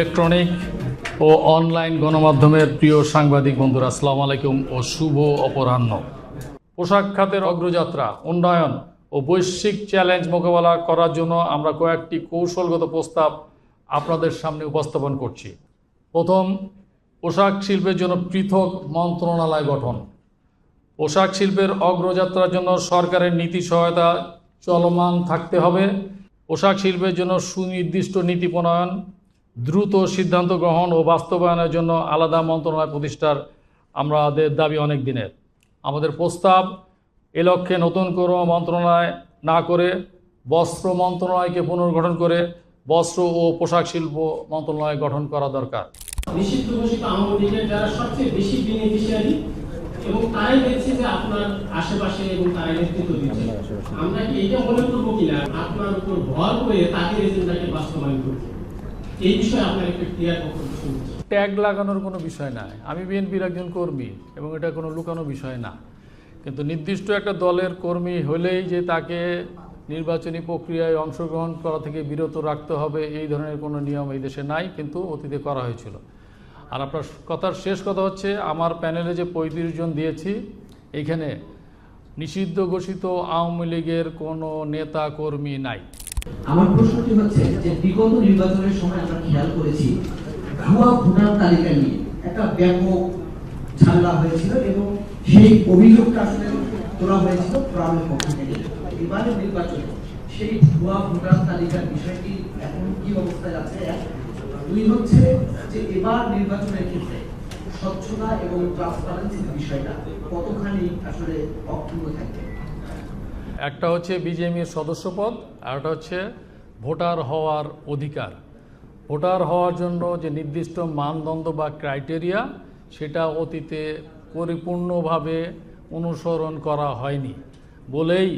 Electronic ও online গণমাধ্যমের প্রিয় সাংবাদিক বন্ধুরা, আসসালামু আলাইকুম ও শুভ অপরাহ্ন। পোশাক খাতের অগ্রযাত্রা, উন্নয়ন ও বৈশ্বিক চ্যালেঞ্জ মোকাবেলা করার জন্য আমরা কয়েকটি কৌশলগত প্রস্তাব আপনাদের সামনে উপস্থাপন করছি। প্রথম, পোশাক শিল্পের জন্য পৃথক মন্ত্রণালয় গঠন। পোশাক শিল্পের অগ্রযাত্রার জন্য সরকারের নীতি সহায়তা চলমান থাকতে হবে। পোশাক শিল্পের জন্য সুনির্দিষ্ট নীতি প্রণয়ন দ্রুত সিদ্ধান্ত গ্রহণ ও বাস্তবায়নের জন্য আলাদা মন্ত্রণালয় প্রতিষ্ঠার আমাদের দাবি অনেক দিনের। আমাদের প্রস্তাব এ লক্ষ্যে নতুন কোনো মন্ত্রণালয় না করে বস্ত্র মন্ত্রণালয়কে পুনর্গঠন করে বস্ত্র ও পোশাক শিল্প মন্ত্রণালয় গঠন করা দরকার। আমরা কি এটা মনে করব কিনা? আপনার উপর ভর করে এজেন্ডাকে বাস্তবায়ন করছে। এই বিষয়ে আপনার একটু ক্লিয়ার ট্যাগ লাগানোর কোনো বিষয় নাই। আমি বিএনপির একজন কর্মী এবং এটা কোনো লুকানো বিষয় না। কিন্তু নির্দিষ্ট একটা দলের কর্মী হলেই যে তাকে নির্বাচনী প্রক্রিয়ায় অংশগ্রহণ করা থেকে বিরত রাখতে হবে, এই ধরনের কোনো নিয়ম এই দেশে নাই, কিন্তু অতীতে করা হয়েছিল। আর আপনার কথার শেষ কথা হচ্ছে, আমার প্যানেলে যে পঁয়ত্রিশ জন দিয়েছি এইখানে নিষিদ্ধ ঘোষিত আওয়ামী লীগের কোনো নেতা কর্মী নাই। আমার প্রশ্নটি হচ্ছে যে বিগত নির্বাচনের সময় আমরা খেয়াল করেছি ভুয়া ভোটার তালিকা নিয়ে একটা ব্যাপক ঝামেলা হয়েছিল এবং সেই অভিযোগটা আসলে তোলা হয়েছিল ট্রাম্পের পক্ষ থেকে। এবারের নির্বাচনে সেই ভুয়া ভোটার তালিকার বিষয়টি এখন কি অবস্থায় আছে দুই হচ্ছে যে এবার নির্বাচনের ক্ষেত্রে স্বচ্ছতা এবং ট্রান্সপারেন্সির বিষয়টা কতখানি আসলে অক্ষুণ্ণ থাকবে? একটা হচ্ছে বিজেপির সদস্যপদ, আর একটা হচ্ছে ভোটার হওয়ার অধিকার। ভোটার হওয়ার জন্য যে নির্দিষ্ট মানদণ্ড বা ক্রাইটেরিয়া, সেটা অতীতে পরিপূর্ণভাবে অনুসরণ করা হয়নি। বলেই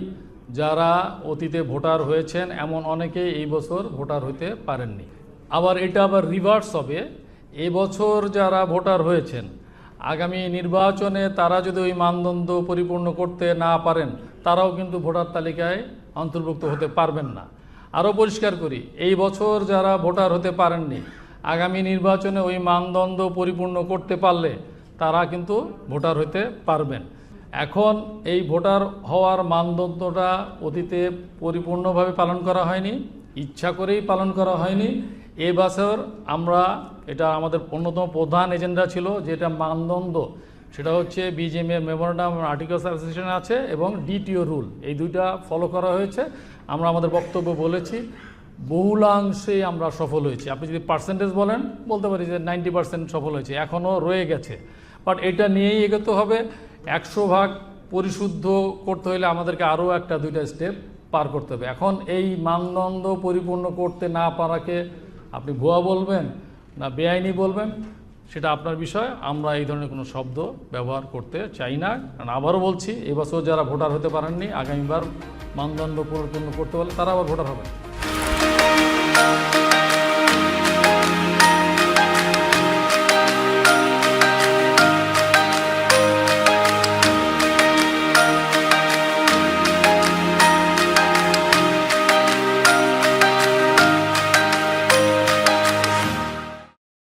যারা অতীতে ভোটার হয়েছেন, এমন অনেকেই এই বছর ভোটার হতে পারেননি। আবার এটা আবার রিভার্স হবে। এবছর যারা ভোটার হয়েছেন আগামী নির্বাচনে তারা যদি ওই মানদণ্ড পরিপূর্ণ করতে না পারেন, তারাও কিন্তু ভোটার তালিকায় অন্তর্ভুক্ত হতে পারবেন না। আরও পরিষ্কার করি, এই বছর যারা ভোটার হতে পারেননি, আগামী নির্বাচনে ওই মানদণ্ড পরিপূর্ণ করতে পারলে তারা কিন্তু ভোটার হতে পারবেন। এখন এই ভোটার হওয়ার মানদণ্ডটা অতীতে পরিপূর্ণভাবে পালন করা হয়নি, ইচ্ছা করেই পালন করা হয়নি। এ বছর আমরা এটা আমাদের অন্যতম প্রধান এজেন্ডা ছিল, যেটা মানদণ্ড। সেটা হচ্ছে বিজিএমের মেমোরান্ডাম আর্টিকেলস অ্যাসোসিয়েশন আছে এবং ডিটিও রুল এই দুইটা ফলো করা হয়েছে। আমরা আমাদের বক্তব্য বলেছি। বহুলাংশে আমরা সফল হয়েছি। আপনি যদি পার্সেন্টেজ বলেন, বলতে পারি যে নাইনটি পার্সেন্ট সফল হয়েছে। এখনও রয়ে গেছে। বাট এটা নিয়েই এগোতে হবে। একশো ভাগ পরিশুদ্ধ করতে হলে আমাদেরকে আরও একটা দুইটা স্টেপ পার করতে হবে। এখন এই মানদণ্ড পরিপূর্ণ করতে না পারাকে আপনি ভুয়া বলবেন? না বেআইনি বলবেন, সেটা আপনার বিষয়। আমরা এই ধরনের কোনো শব্দ ব্যবহার করতে চাই না। কারণ আবারও বলছি, এবছর যারা ভোটার হতে পারেননি, আগামীবার মানদণ্ড পূরণ করতে পারলে তারা আবার ভোটার হবে